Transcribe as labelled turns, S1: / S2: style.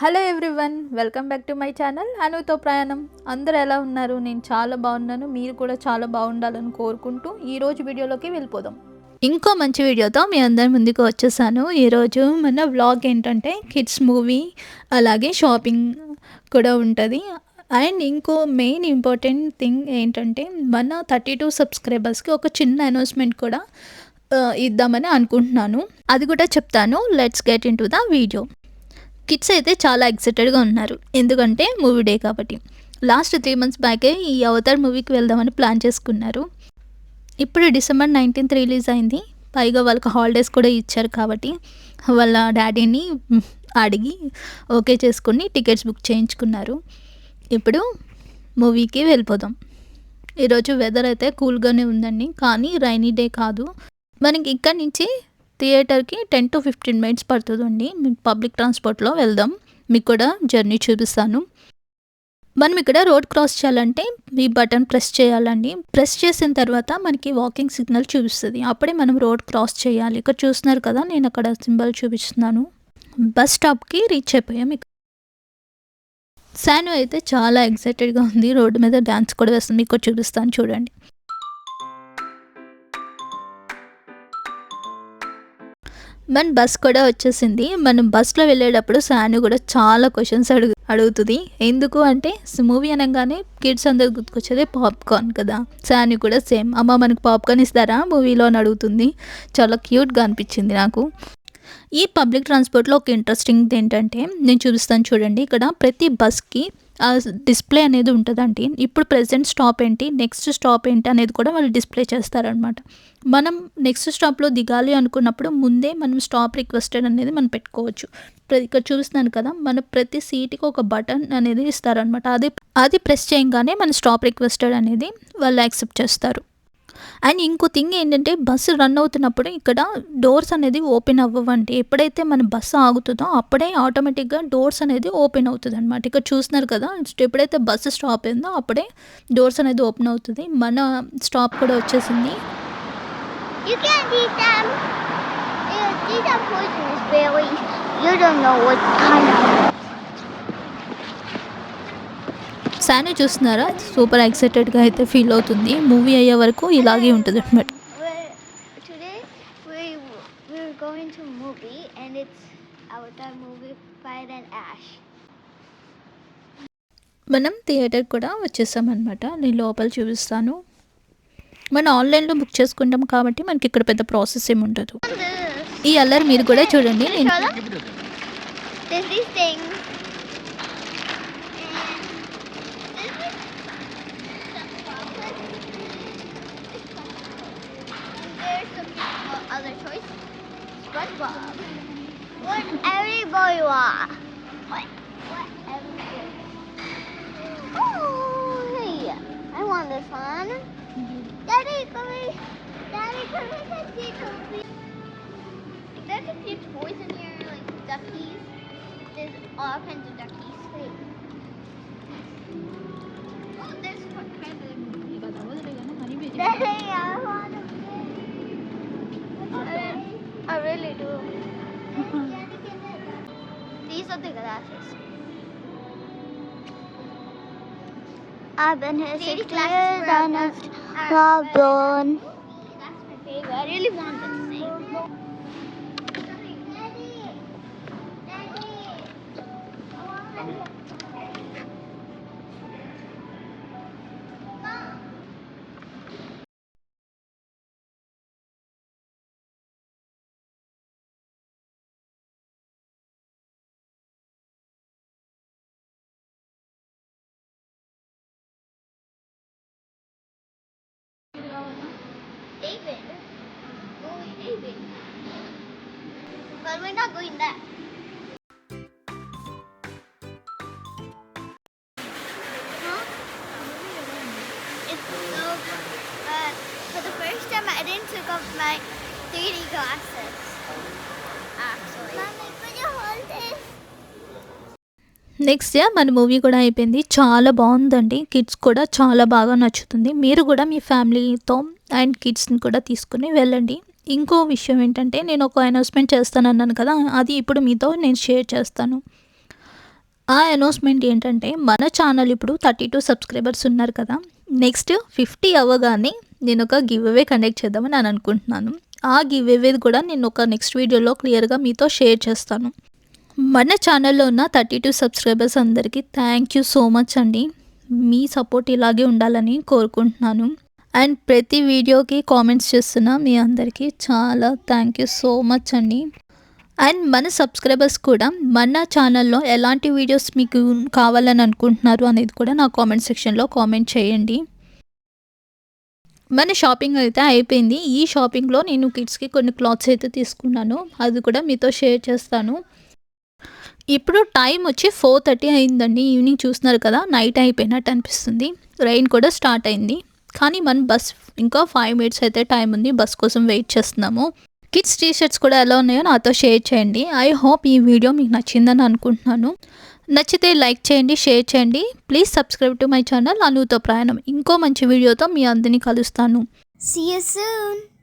S1: Hello everyone welcome back to my channel. అనుతో ప్రయాణం. అందరూ ఎలా ఉన్నారు? నేను చాలా బాగున్నాను. మీరు కూడా చాలా బాగుండాలని కోరుకుంటూ ఈరోజు వీడియోలోకి వెళ్ళిపోదాం. ఇంకో మంచి వీడియోతో మీ అందరి ముందుకు వచ్చేసాను. ఈరోజు మన వ్లాగ్ ఏంటంటే కిడ్స్ మూవీ అలాగే షాపింగ్ కూడా ఉంటుంది. అండ్ ఇంకో మెయిన్ ఇంపార్టెంట్ థింగ్ ఏంటంటే మన థర్టీ టూ సబ్స్క్రైబర్స్కి ఒక చిన్న అనౌన్స్మెంట్ కూడా ఇద్దామని అనుకుంటున్నాను. అది కూడా చెప్తాను. Let's get into the video kids అయితే చాలా ఎక్సైటెడ్గా ఉన్నారు. ఎందుకంటే మూవీ డే కాబట్టి. లాస్ట్ త్రీ మంత్స్ బ్యాకే ఈ అవతార్ మూవీకి వెళ్దామని ప్లాన్ చేసుకున్నారు. ఇప్పుడు డిసెంబర్ నైన్టీన్త్ రిలీజ్ అయింది. పైగా వాళ్ళకి హాలిడేస్ కూడా ఇచ్చారు కాబట్టి వాళ్ళ డాడీని అడిగి ఓకే చేసుకుని టికెట్స్ బుక్ చేయించుకున్నారు. ఇప్పుడు మూవీకి వెళ్ళిపోదాం. ఈరోజు వెదర్ అయితే కూల్గానే ఉందండి. కానీ రైనీ డే కాదు. మనకి ఇక్కడి నుంచి థియేటర్కి టెన్ టు ఫిఫ్టీన్ మినిట్స్ పడుతుందండి. మేము పబ్లిక్ ట్రాన్స్పోర్ట్లో వెళ్దాం. మీకు కూడా జర్నీ చూపిస్తాను. మనం ఇక్కడ రోడ్ క్రాస్ చేయాలంటే ఈ బటన్ ప్రెస్ చేయాలండి. ప్రెస్ చేసిన తర్వాత మనకి వాకింగ్ సిగ్నల్ చూపిస్తుంది. అప్పుడే మనం రోడ్ క్రాస్ చేయాలి. ఇక్కడ చూస్తున్నారు కదా నేను అక్కడ సింబల్ చూపిస్తున్నాను. బస్ స్టాప్కి రీచ్ అయిపోయాం ఇక్కడ శాను అయితే చాలా ఎక్సైటెడ్గా ఉంది. రోడ్డు మీద డ్యాన్స్ కూడా వేస్తుంది. మీకు చూపిస్తాను. చూడండి. మన బస్ కూడా వచ్చేసింది. మనం బస్లో వెళ్ళేటప్పుడు శాను కూడా చాలా క్వశ్చన్స్ అడుగు అడుగుతుంది. ఎందుకు అంటే మూవీ అనగానే కిడ్స్ అందరు గుర్తుకొచ్చేది పాప్కార్న్ కదా. సాని కూడా సేమ్ అమ్మ మనకు పాప్కార్న్ ఇస్తారా? మూవీలో అని అడుగుతుంది. చాలా క్యూట్గా అనిపించింది నాకు. ఈ పబ్లిక్ ట్రాన్స్పోర్ట్లో ఒక ఇంట్రెస్టింగ్ ఏంటంటే నేను చూపిస్తాను చూడండి. ఇక్కడ ప్రతి బస్కి డిస్ప్లే అనేది ఉంటుందండి. ఇప్పుడు ప్రెసెంట్ స్టాప్ ఏంటి? నెక్స్ట్ స్టాప్ ఏంటి అనేది కూడా వాళ్ళు డిస్ప్లే చేస్తారనమాట మనం నెక్స్ట్ స్టాప్లో దిగాలి అనుకున్నప్పుడు ముందే మనం స్టాప్ రిక్వెస్టెడ్ అనేది మనం పెట్టుకోవచ్చు. ఇక్కడ చూస్తున్నాను కదా మన ప్రతి సీట్కి ఒక బటన్ అనేది ఇస్తారనమాట అది అది ప్రెస్ చేయగానే మన స్టాప్ రిక్వెస్టెడ్ అనేది వాళ్ళు యాక్సెప్ట్ చేస్తారు. అండ్ ఇంకో థింగ్ ఏంటంటే బస్సు రన్ అవుతున్నప్పుడు ఇక్కడ డోర్స్ అనేది ఓపెన్ అవ్వండి ఎప్పుడైతే మన బస్సు ఆగుతుందో అప్పుడే ఆటోమేటిక్గా డోర్స్ అనేది ఓపెన్ అవుతుంది అనమాట ఇక్కడ చూస్తున్నారు కదా ఎప్పుడైతే బస్సు స్టాప్ అయిందో అప్పుడే డోర్స్ అనేది ఓపెన్ అవుతుంది మన స్టాప్ కూడా వచ్చేసింది
S2: You can't eat them. These are poisonous berries. You don't know what kind of.
S1: శానీ చూస్తున్నారా? సూపర్ ఎక్సైటెడ్గా అయితే ఫీల్ అవుతుంది. మూవీ అయ్యే వరకు ఇలాగే ఉంటుంది అనమాట
S2: We're, today we we're going to a movie and it's Avatar movie Fire and Ash.
S1: మనం theatre కూడా వచ్చేసామన్నమాట నేను లోపల చూపిస్తాను. మనం ఆన్లైన్లో బుక్ చేసుకుంటాం కాబట్టి మనకి ఇక్కడ పెద్ద ప్రాసెస్ ఏమి ఉండదు. ఈ అల్లరి మీరు కూడా చూడండి. నేను
S2: SpongeBob. Whatever boy want. What? Whatever boy. Oh, hey. I want this one. Daddy, come here. Daddy, come here. Daddy, come here. There's a few toys in here, like duckies. There's all kinds of duckies. Oh, there's what kind of. Daddy, I want to play. I really do. These are the glasses. I've been here six years
S3: were
S2: and
S3: the-
S2: it's
S3: are
S2: problem.
S3: That's my favorite. I really want this thing.
S2: David.
S1: Next year మన movie కూడా అయిపోయింది. చాలా బాగుందండి. Kids కూడా చాలా బాగా నచ్చుతుంది. మీరు కూడా మీ ఫ్యామిలీతో అండ్ కిడ్స్ని కూడా తీసుకుని వెళ్ళండి. ఇంకో విషయం ఏంటంటే నేను ఒక అనౌన్స్మెంట్ చేస్తాను అన్నాను కదా అది ఇప్పుడు మీతో నేను షేర్ చేస్తాను. ఆ అనౌన్స్మెంట్ ఏంటంటే మన ఛానల్ ఇప్పుడు థర్టీ టూ సబ్స్క్రైబర్స్ ఉన్నారు కదా నెక్స్ట్ ఫిఫ్టీ అవ్వగానే నేను ఒక గివ్ అవే కండక్ట్ చేద్దామని నేను అనుకుంటున్నాను. ఆ గివ్ అవేది కూడా నేను ఒక నెక్స్ట్ వీడియోలో క్లియర్గా మీతో షేర్ చేస్తాను. మన ఛానల్లో ఉన్న థర్టీ టూ సబ్స్క్రైబర్స్ అందరికీ థ్యాంక్ యూ సో మచ్ అండి. మీ సపోర్ట్ ఇలాగే ఉండాలని కోరుకుంటున్నాను. అండ్ ప్రతి వీడియోకి కామెంట్స్ చేస్తున్న మీ అందరికీ చాలా థ్యాంక్ యూ సో మచ్ అండి. అండ్ మన సబ్స్క్రైబర్స్ కూడా మన ఛానల్లో ఎలాంటి వీడియోస్ మీకు కావాలని అనుకుంటున్నారు అనేది కూడా నా కామెంట్ సెక్షన్లో కామెంట్ చేయండి. మన షాపింగ్ అయితే అయిపోయింది. ఈ షాపింగ్లో నేను కిడ్స్కి కొన్ని క్లాత్స్ అయితే తీసుకున్నాను. అది కూడా మీతో షేర్ చేస్తాను. ఇప్పుడు టైం వచ్చి ఫోర్ థర్టీ అయిందండి. ఈవినింగ్ చూస్తున్నారు కదా నైట్ అయిపోయినట్టు అనిపిస్తుంది. రైన్ కూడా స్టార్ట్ అయింది. కానీ మన బస్ ఇంకా ఫైవ్ మినిట్స్ అయితే టైం ఉంది బస్ కోసం వెయిట్ చేస్తున్నాము. కిడ్స్ టీ షర్ట్స్ కూడా ఎలా ఉన్నాయో నాతో షేర్ చేయండి. ఐ హోప్ ఈ వీడియో మీకు నచ్చిందని అనుకుంటున్నాను. నచ్చితే లైక్ చేయండి షేర్ చేయండి. Please subscribe to my channel అనుతో ప్రయాణం. ఇంకో మంచి వీడియోతో మీ అందరినీ కలుస్తాను.
S2: See you soon.